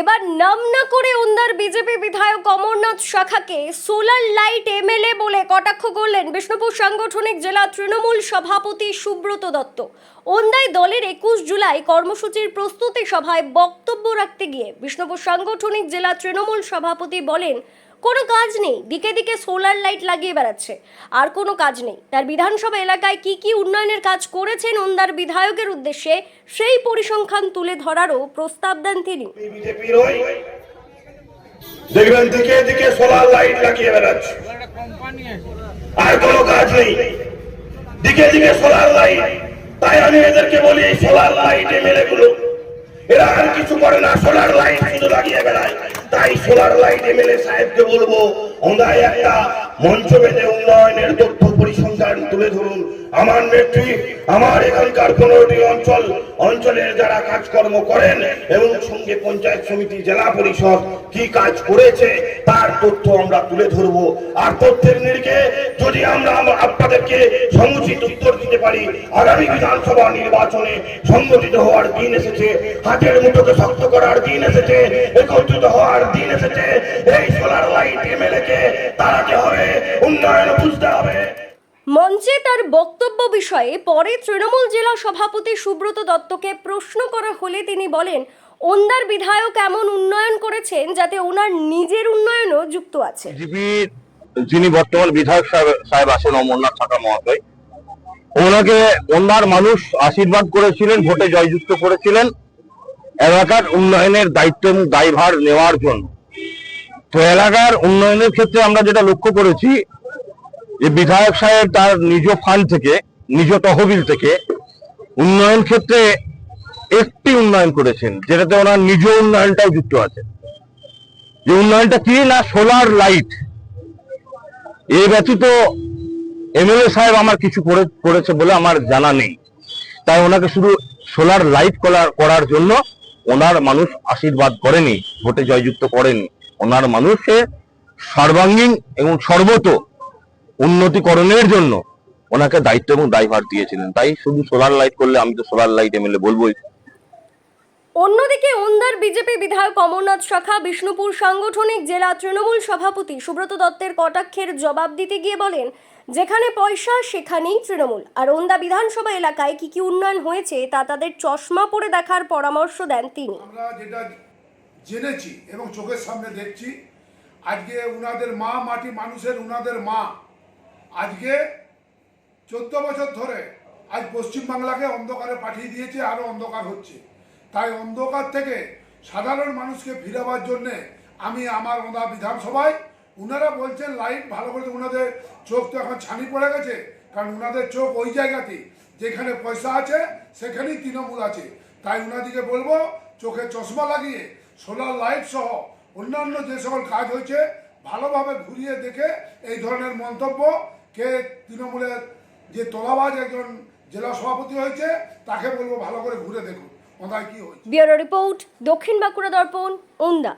এবার নাম না করে ওন্দার বিজেপি বিধায়ক অমরনাথ শাখাকে সোলার লাইট এমএলএ বলে কটাক্ষ করলেন বিষ্ণুপুর সাংগঠনিক জেলা তৃণমূল সভাপতি সুব্রত দত্ত। ওন্দায় দলের একুশ জুলাই কর্মসূচির প্রস্তুতি সভায় বক্তব্য রাখতে গিয়ে বিষ্ণুপুর সাংগঠনিক জেলা তৃণমূল সভাপতি বলেন কোনো কাজ নেই, দিকে দিকে সোলার লাইট লাগিয়ে বেড়াচ্ছে, আর কোনো কাজ নেই। তার বিধানসভা এলাকায় কি কি উন্নয়নের কাজ করেছেন ওন্দার বিধায়কের উদ্দেশ্যে, সেই পরিসংখ্যান তুলে ধরারও প্রস্তাব দেন তিনি। দেখবেন দিকে দিকে সোলার লাইট লাগিয়ে বেড়াচ্ছে। আর কোনো কাজ নেই। দিকে দিকে সোলার লাইট তাই আমি এদেরকে বলি সোলার লাইট এমএলএ গুলো এরা আর কিছু করে না সোলার লাইট শুধু লাগিয়ে বেড়ায়। তাই সোলার লাইট এমএলএ সাহেবকে বলব ওনায় একটা মঞ্চ বেঁধে উন্নয়নের তথ্য পরিসংখ্যান তুলে ধরুন। আমার নেত্রী, আমার এখানকার পনেরোটি অঞ্চল অঞ্চলের যারা কাজকর্ম করেন এবং সঙ্গে পঞ্চায়েত সমিতি, জেলা পরিষদ কি কাজ করেছে, তার তথ্য আমরা তুলে ধরবো। আর তথ্যের নিরিখে যদি আমরা আপনাদেরকে সমুচিত উত্তর দিতে পারি। আগামী বিধানসভা নির্বাচনে সংগঠিত হওয়ার দিন এসেছে। হাতের মুঠোকে শক্ত করার দিন এসেছে। একত্রিত হওয়ার দিন এসেছে। এই সোলার লাইট এমএলএ কে তাড়াতে হবে। উন্নয়ন বুঝতে হবে। মঞ্চে তার বক্তব্য বিষয়ে পরে তৃণমূল জেলা সভাপতি সুব্রত দত্তকে প্রশ্ন করা হলে তিনি বলেন ওন্দার বিধায়ক এমন উন্নয়ন করেছেন যাতে ওনার নিজের উন্নয়নও যুক্ত আছে। যিনি বর্তমান বিধায়ক সাহেব- সাহেব আছেন অমরনাথ থাকা মহাশয় ওনাকে ওনার মানুষ আশীর্বাদ করেছিলেন, ভোটে জয়যুক্ত করেছিলেন। এলাকার উন্নয়নের দায়িত্ব এবং দায়ভার নেওয়ার জন্য। তো এলাকার উন্নয়নের ক্ষেত্রে আমরা যেটা লক্ষ্য করেছি, যে বিধায়ক সাহেব তার নিজ ফান্ড থেকে, নিজ তহবিল থেকে উন্নয়ন ক্ষেত্রে একটি উন্নয়ন করেছেন, যেটাতে ওনার নিজ উন্নয়নটাও যুক্ত আছে যে উন্নয়নটা কি না? সোলার লাইট এ ব্যতীত এমএলএ সাহেব আমার কিছু করে করেছে বলে আমার জানা নেই। তাই ওনাকে শুধু সোলার লাইট করার করার জন্য ওনার মানুষ আশীর্বাদ করেনি, ভোটে জয়যুক্ত করেনি। ওনার মানুষে সর্বাঙ্গীন এবং সর্বত উন্নতিকরণের জন্য ওনাকে দায়িত্ব এবং দায়ভার দিয়েছিলেন। তাই শুধু সোলার লাইট করলে আমি তো সোলার লাইট এমএলএ বলবোই। অন্যদিকে ওন্দার বিজেপি বিধায়ক অমরনাথ শাখা, বিষ্ণুপুর সাংগঠনিক জেলা তৃণমূল সভাপতি সুব্রত দত্তের কটাক্ষের জবাব দিতে গিয়ে বলেন, যেখানে পয়সা, সেখানেই তৃণমূল। আর ওন্দা বিধানসভা এলাকায় কি কি উন্নয়ন হয়েছে, তা তাদের চশমা পরে দেখার পরামর্শ দেন তিনি। আমরা যেটা জেনেছি এবং চোখের সামনে দেখছি, আজকে উনাদের মা মাটি মানুষের উনাদের মা। আজকে চোদ্দ বছর ধরে আজ পশ্চিমবাংলাকে অন্ধকারে পাঠিয়ে দিয়েছে আরও অন্ধকার হচ্ছে। তাই অন্ধকার থেকে সাধারণ মানুষকে ফিরাবার জন্যে আমি আমার ওনা বিধানসভায় ওনারা বলছেন লাইট ভালো করে ওনাদের চোখ তো এখন ছানি পড়ে গেছে, কারণ ওনাদের চোখ ওই জায়গাতেই, যেখানে পয়সা আছে সেখানেই তৃণমূল আছে। তাই ওনাদিকে বলব, চোখে চশমা লাগিয়ে সোলার লাইট সহ অন্যান্য যে সকল কাজ হয়েছে, ভালোভাবে ঘুরিয়ে দেখে এই ধরনের মন্তব্য কে তৃণমূলের যে তোলাবাজ একজন জেলা সভাপতি হয়েছে, তাকে বলব ভালো করে ঘুরে দেখুন। ব্যুরো রিপোর্ট দক্ষিণ বাঁকুড়া দর্পণ ওন্দা।